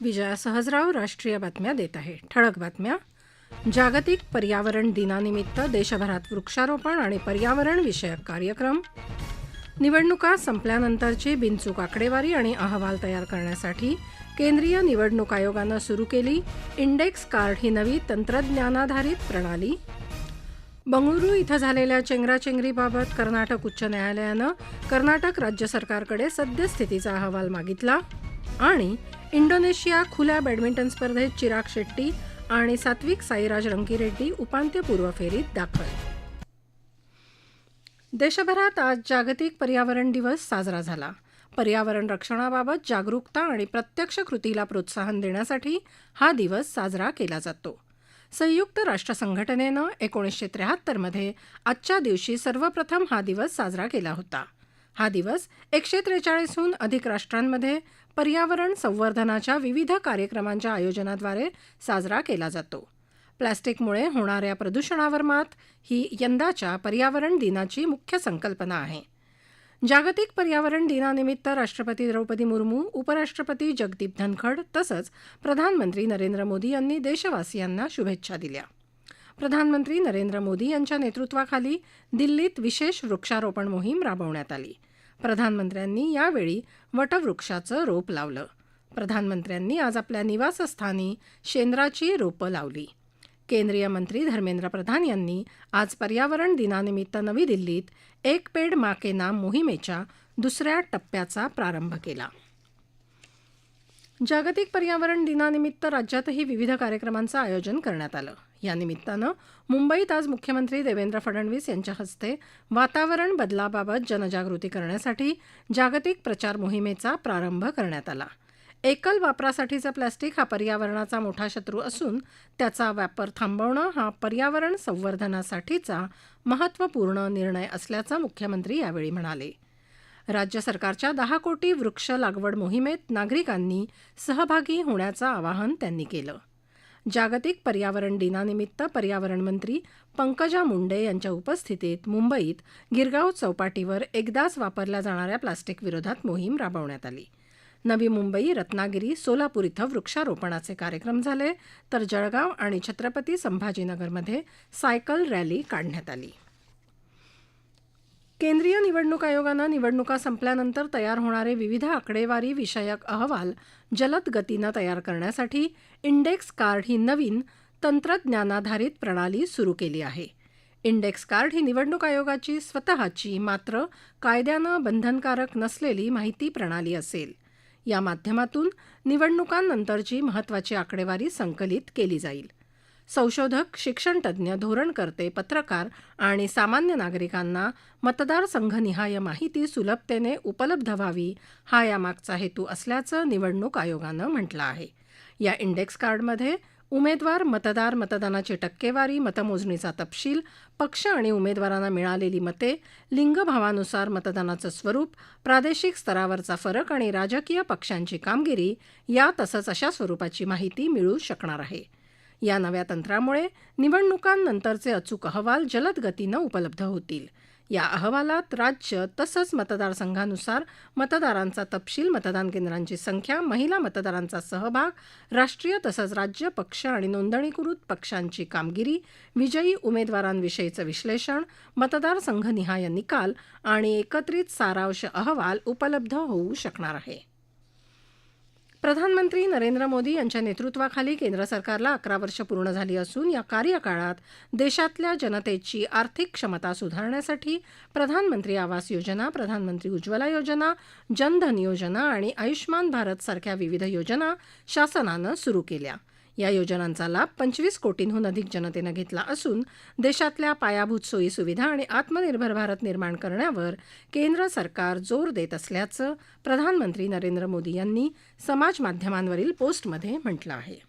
विजया सहजराव राष्ट्रीय बातम्या देत आहे. ठळक बातम्या. जागतिक पर्यावरण दिनानिमित्त देशभरात वृक्षारोपण आणि पर्यावरण विषयक कार्यक्रम. निवडणुका संपल्यानंतरची बिनचूक आकडेवारी आणि अहवाल तयार करण्यासाठी केंद्रीय निवडणूक आयोगानं सुरू केली इंडेक्स कार्ड ही नवी तंत्रज्ञानाधारित प्रणाली. बंगळुरू इथं झालेल्या चेंगराचेंगरीबाबत कर्नाटक उच्च न्यायालयानं कर्नाटक राज्य सरकारकडे सद्यस्थितीचा अहवाल मागितला. आणि इंडोनेशिया खुल्या बॅडमिंटन स्पर्धेत चिराग शेट्टी आणि सात्विक साईराज रंकीरेड्डी उपांत्यपूर्व फेरीत दाखल. देशभरात आज जागतिक पर्यावरण दिवस साजरा झाला. पर्यावरण रक्षणाबाबत जागरूकता आणि प्रत्यक्ष कृतीला प्रोत्साहन देण्यासाठी हा दिवस साजरा केला जातो. संयुक्त राष्ट्र संघटनेनं एकोणीसशे त्र्याहत्तरमध्ये आजच्या दिवशी सर्वप्रथम हा दिवस साजरा केला होता. हा दिवस एकशे त्रेचाळीसहून अधिक राष्ट्रांमध्ये पर्यावरण संवर्धनाच्या विविध कार्यक्रमांच्या आयोजनाद्वारे साजरा केला जातो. प्लॅस्टिकमुळे होणाऱ्या प्रदूषणावर मात ही यंदाच्या पर्यावरण दिनाची मुख्य संकल्पना आहे. जागतिक पर्यावरण दिनानिमित्त राष्ट्रपती द्रौपदी मुर्मू उपराष्ट्रपती जगदीप धनखड तसंच प्रधानमंत्री नरेंद्र मोदी यांनी देशवासियांना शुभेच्छा दिल्या. प्रधानमंत्री नरेंद्र मोदी यांच्या नेतृत्वाखाली दिल्लीत विशेष वृक्षारोपण मोहीम राबवण्यात आली. प्रधानमंत्र्यांनी यावेळी वटवृक्षाचं रोप लावलं. प्रधानमंत्र्यांनी आज आपल्या निवासस्थानी शेंद्राची रोपं लावली. केंद्रीय मंत्री धर्मेंद्र प्रधान यांनी आज पर्यावरण दिनानिमित्त नवी दिल्लीत एक पेड माके नाम मोहिमेच्या दुसऱ्या टप्प्याचा प्रारंभ केला. जागतिक पर्यावरण दिनानिमित्त राज्यातही विविध कार्यक्रमांचं आयोजन करण्यात आलं. या निमित्तानं मुंबईत आज मुख्यमंत्री देवेंद्र फडणवीस यांच्या हस्ते वातावरण बदलाबाबत जनजागृती करण्यासाठी जागतिक प्रचार मोहिमेचा प्रारंभ करण्यात आला. एकल वापरासाठीचं प्लॅस्टिक हा पर्यावरणाचा मोठा शत्रू असून त्याचा वापर थांबवणं हा पर्यावरण संवर्धनासाठीचा महत्त्वपूर्ण निर्णय असल्याचं मुख्यमंत्री यावेळी म्हणाले. राज्य सरकारच्या दहा कोटी वृक्ष लागवड मोहिमेत नागरिकांनी सहभागी होण्याचं आवाहन त्यांनी केलं. जागतिक पर्यावरण दिनानिमित्त पर्यावरण मंत्री पंकजा मुंडे यांच्या उपस्थितीत मुंबईत गिरगाव चौपाटीवर एकदाच वापरल्या जाणाऱ्या प्लास्टिक विरोधात मोहीम राबवण्यात आली. नवी मुंबई रत्नागिरी सोलापूर इथं वृक्षारोपणाचे कार्यक्रम झाले तर जळगाव आणि छत्रपती संभाजीनगरमध्ये सायकल रॅली काढण्यात आली. केंद्रीय निवडणूक आयोगानं निवडणुका संपल्यानंतर तयार होणारे विविध आकडेवारी विषयक अहवाल जलद गतीनं तयार करण्यासाठी इंडेक्स कार्ड ही नवीन तंत्रज्ञानाधारित प्रणाली सुरू केली आहे. इंडेक्स कार्ड ही निवडणूक आयोगाची स्वतःची मात्र कायद्यानं बंधनकारक नसलेली माहिती प्रणाली असेल. या माध्यमातून निवडणुकांनंतरची महत्त्वाची आकडेवारी संकलित केली जाईल. संशोधक शिक्षणतज्ज्ञ धोरणकर्ते पत्रकार आणि सामान्य नागरिकांना मतदारसंघनिहाय माहिती सुलभतेने उपलब्ध व्हावी हा यामागचा हेतू असल्याचं निवडणूक आयोगानं म्हटलं आहे. या इंडेक्स कार्डमध्ये उमेदवार मतदार मतदानाची टक्केवारी मतमोजणीचा तपशील पक्ष आणि उमेदवारांना मिळालेली मते लिंगभावानुसार मतदानाचं स्वरूप प्रादेशिक स्तरावरचा फरक आणि राजकीय पक्षांची कामगिरी या तसंच अशा स्वरूपाची माहिती मिळू शकणार आहे. या नव्या तंत्रामुळे निवडणुकांनंतरचे अचूक अहवाल जलद गतीनं उपलब्ध होतील. या अहवालात राज्य तसंच मतदारसंघानुसार मतदारांचा तपशील मतदान केंद्रांची संख्या महिला मतदारांचा सहभाग राष्ट्रीय तसंच राज्य पक्ष आणि नोंदणीकृत पक्षांची कामगिरी विजयी उमेदवारांविषयीचं विश्लेषण मतदारसंघनिहाय निकाल आणि एकत्रित सारांश अहवाल उपलब्ध होऊ शकणार आहे. प्रधानमंत्री नरेंद्र मोदी यांच्या नेतृत्वाखाली केंद्र सरकारला अकरा वर्ष पूर्ण झाली असून या कार्यकाळात देशातल्या जनतेची आर्थिक क्षमता सुधारण्यासाठी प्रधानमंत्री आवास योजना प्रधानमंत्री उज्ज्वला योजना जनधन योजना आणि आयुष्मान भारत सारख्या विविध योजना शासनानं सुरू केल्या. या योजनांचा लाभ पंचवीस कोटींहून अधिक जनतेनं घेतला असून देशातल्या पायाभूत सोयी सुविधा आणि आत्मनिर्भर भारत निर्माण करण्यावर केंद्र सरकार जोर देत असल्याचं प्रधानमंत्री नरेंद्र मोदी यांनी समाजमाध्यमांवरील पोस्टमध्ये म्हटलं आहे.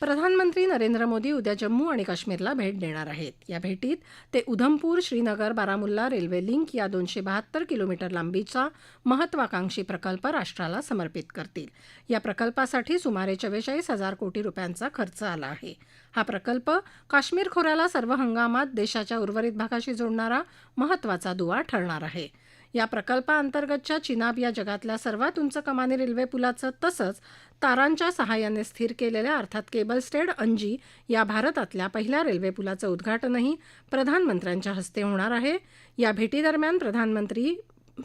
प्रधानमंत्री नरेंद्र मोदी उद्या जम्मू आणि काश्मीरला भेट देणार आहेत. या भेटीत ते उधमपूर श्रीनगर बारामुल्ला रेल्वे लिंक या दोनशे बहात्तर किलोमीटर लांबीचा महत्वाकांक्षी प्रकल्प राष्ट्राला समर्पित करतील. या प्रकल्पासाठी सुमारे चव्वेचाळीस हजार कोटी रुपयांचा खर्च आला आहे. हा प्रकल्प काश्मीर खोऱ्याला सर्व हंगामात देशाच्या उर्वरित भागाशी जोडणारा महत्त्वाचा दुवा ठरणार आहे. या प्रकल्पाअंतर्गतच्या चिनाब या जगातल्या सर्वात उंच कमानी रेल्वे पुलाचं तसंच तारांच्या सहाय्याने स्थिर केलेल्या अर्थात केबल स्टेड अंजी या भारतातल्या पहिल्या रेल्वे पुलाचं उद्घाटनही प्रधानमंत्र्यांच्या हस्ते होणार आहे. या भेटीदरम्यान प्रधानमंत्री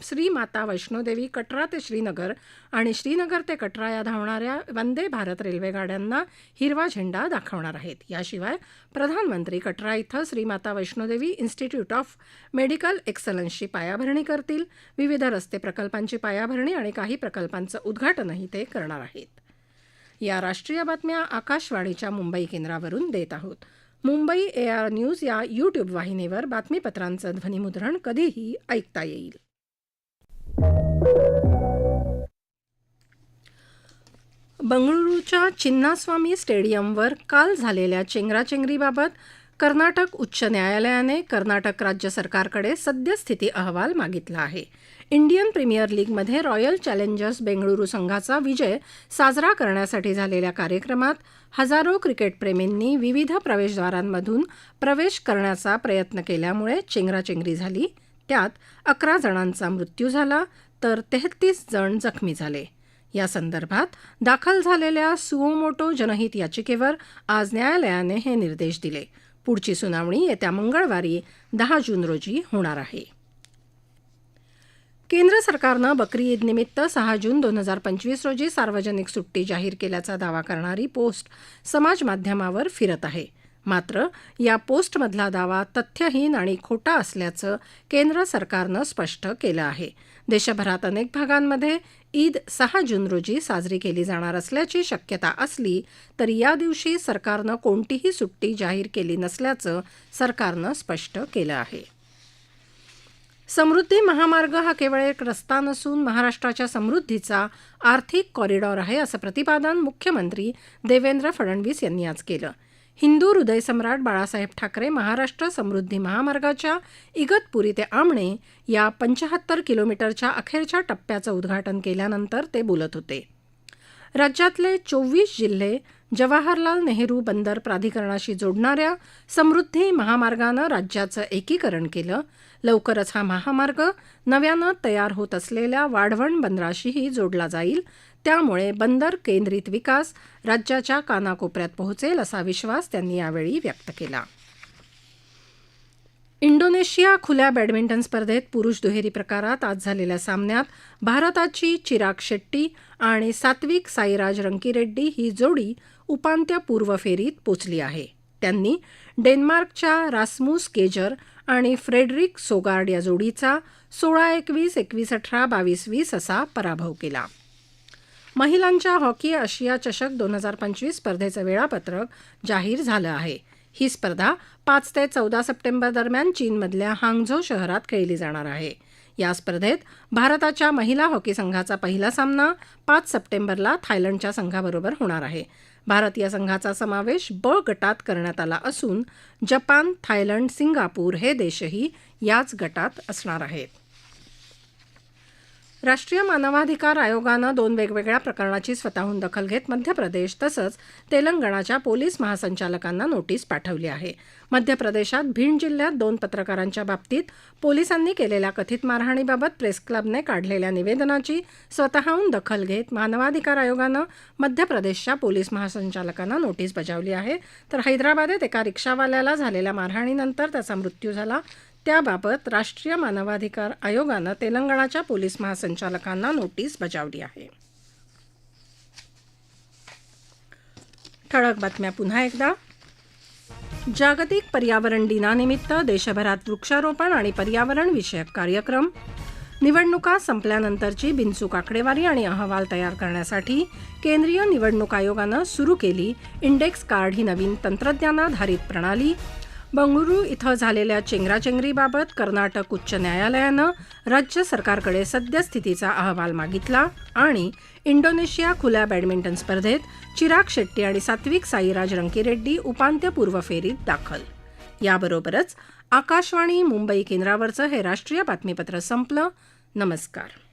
श्री माता वैष्णोदेवी कटरा ते श्रीनगर आणि श्रीनगर ते कटरा या धावणाऱ्या वंदे भारत रेल्वेगाड्यांना हिरवा झेंडा दाखवणार आहेत. याशिवाय प्रधानमंत्री कटरा इथं Shri Mata Vaishnodevi institute of medical एक्सलन्सची पायाभरणी करतील. विविध रस्ते प्रकल्पांची पायाभरणी आणि काही प्रकल्पांचं उद्घाटनही ते करणार आहेत. या राष्ट्रीय बातम्या आकाशवाणीच्या मुंबई केंद्रावरून देत आहोत. मुंबई ए आर न्यूज या यूट्यूब वाहिनीवर बातमीपत्रांचं ध्वनिमुद्रण कधीही ऐकता येईल. बंगळुरूच्या चिन्नास्वामी स्टेडियमवर काल झालेल्या चेंगराचेंगरीबाबत कर्नाटक उच्च न्यायालयाने कर्नाटक राज्य सरकारकडे सद्यस्थिती अहवाल मागितला आहे. इंडियन प्रीमियर लीगमध्ये रॉयल चॅलेंजर्स बेंगळुरू संघाचा विजय साजरा करण्यासाठी झालेल्या कार्यक्रमात हजारो क्रिकेटप्रेमींनी विविध प्रवेशद्वारांमधून प्रवेश करण्याचा प्रयत्न केल्यामुळे चेंगराचेंगरी झाली. त्यात अकरा जणांचा मृत्यू झाला तर तेहतीस जण जखमी झाले. या संदर्भात दाखल झालेल्या सुओमोटो जनहित याचिकेवर आज न्यायालयाने हे निर्देश दिले. पुढची सुनावणी येत्या मंगळवारी दहा जून रोजी होणार आहे. केंद्र सरकारनं बकरी ईदनिमित्त सहा जून दोन हजार पंचवीस रोजी सार्वजनिक सुट्टी जाहीर केल्याचा दावा करणारी पोस्ट समाजमाध्यमावर फिरत आहे. मात्र या पोस्टमधला दावा तथ्यहीन आणि खोटा असल्याचं केंद्र सरकारनं स्पष्ट केलं आहे. देशभरात अनेक भागांमध्ये ईद सहा जून रोजी साजरी केली जाणार असल्याची शक्यता असली तरी या दिवशी सरकारनं कोणतीही सुट्टी जाहीर केली नसल्याचं सरकारनं स्पष्ट केलं आहे. समृद्धी महामार्ग हा केवळ एक रस्ता नसून महाराष्ट्राच्या समृद्धीचा आर्थिक कॉरिडॉर आहे असं प्रतिपादन मुख्यमंत्री देवेंद्र फडणवीस यांनी आज केलं. हिंदू हृदयसम्राट बाळासाहेब ठाकरे महाराष्ट्र समृद्धी महामार्गाच्या इगतपुरी ते आमणे या पंचाहत्तर किलोमीटरच्या अखेरच्या टप्प्याचं उद्घाटन केल्यानंतर ते बोलत होते. राज्यातले चोवीस जिल्हे जवाहरलाल नेहरू बंदर प्राधिकरणाशी जोडणाऱ्या समृद्धी महामार्गानं राज्याचं एकीकरण केलं. लवकरच हा महामार्ग नव्यानं तयार होत असलेल्या वाढवण बंदराशीही जोडला जाईल. त्यामुळे बंदर केंद्रित विकास राज्याच्या कानाकोपऱ्यात पोहोचेल असा विश्वास त्यांनी यावेळी व्यक्त केला. इंडोनेशिया खुल्या बॅडमिंटन स्पर्धेत पुरुष दुहेरी प्रकारात आज झालेल्या सामन्यात भारताची चिराग शेट्टी आणि सात्विक साईराज रंकीरेड्डी ही जोडी उपांत्यपूर्व फेरीत पोचली आहे. त्यांनी डेन्मार्कच्या रासमूस केजर आणि फ्रेडरिक सोगार्ड या जोडीचा सोळा एकवीस एकवीस अठरा बावीस वीस असा पराभव केला. महिलांच्या हॉकी आशिया चषक दोन हजार पंचवीस स्पर्धेचं वेळापत्रक जाहीर झालं आहे. ही स्पर्धा पाच ते चौदा सप्टेंबर दरम्यान चीनमधल्या हांगझो शहरात खेळली जाणार आहे. या स्पर्धेत भारताच्या महिला हॉकी संघाचा पहिला सामना पाच सप्टेंबरला थायलंडच्या संघाबरोबर होणार आहे. भारतीय संघाचा समावेश ब गटात करण्यात आला असून जपान थायलंड सिंगापूर हे देशही याच गटात असणार आहेत. राष्ट्रीय मानवाधिकार आयोगानं दोन वेगवेगळ्या प्रकरणाची स्वतःहून दखल घेत मध्य प्रदेश तसंच तेलंगणाच्या पोलीस महासंचालकांना नोटीस पाठवली आहे. मध्य प्रदेशात भिंड जिल्ह्यात दोन पत्रकारांच्या बाबतीत पोलिसांनी केलेल्या कथित मारहाणीबाबत प्रेस क्लबने काढलेल्या निवेदनाची स्वतःहून दखल घेत मानवाधिकार आयोगानं मध्य प्रदेशच्या पोलीस महासंचालकांना नोटीस बजावली आहे. तर हैदराबादेत एका रिक्षावाल्याला झालेल्या मारहाणीनंतर त्याचा मृत्यू झाला. त्याबाबत राष्ट्रीय मानवाधिकार आयोगानं तेलंगणाच्या पोलीस महासंचालकांना नोटीस बजावली आहे. ठळक बातम्या पुन्हा एकदा. जागतिक पर्यावरण दिनानिमित्त देशभरात वृक्षारोपण आणि पर्यावरण विषयक कार्यक्रम. निवडणुका संपल्यानंतरची बिनचूक आकडेवारी आणि अहवाल तयार करण्यासाठी केंद्रीय निवडणूक आयोगानं सुरू केली इंडेक्स कार्ड ही नवीन तंत्रज्ञानाधारित प्रणाली. बंगळुरू इथं झालेल्या चेंगराचेंगरीबाबत कर्नाटक उच्च न्यायालयानं राज्य सरकारकडे सद्यस्थितीचा अहवाल मागितला आणि इंडोनेशिया खुल्या बॅडमिंटन स्पर्धेत चिराग शेट्टी आणि सात्विक साईराज रंकीरेड्डी उपांत्यपूर्व फेरीत दाखल. याबरोबरच आकाशवाणी मुंबई केंद्रावरचं हे राष्ट्रीय बातमीपत्र संपलं. नमस्कार.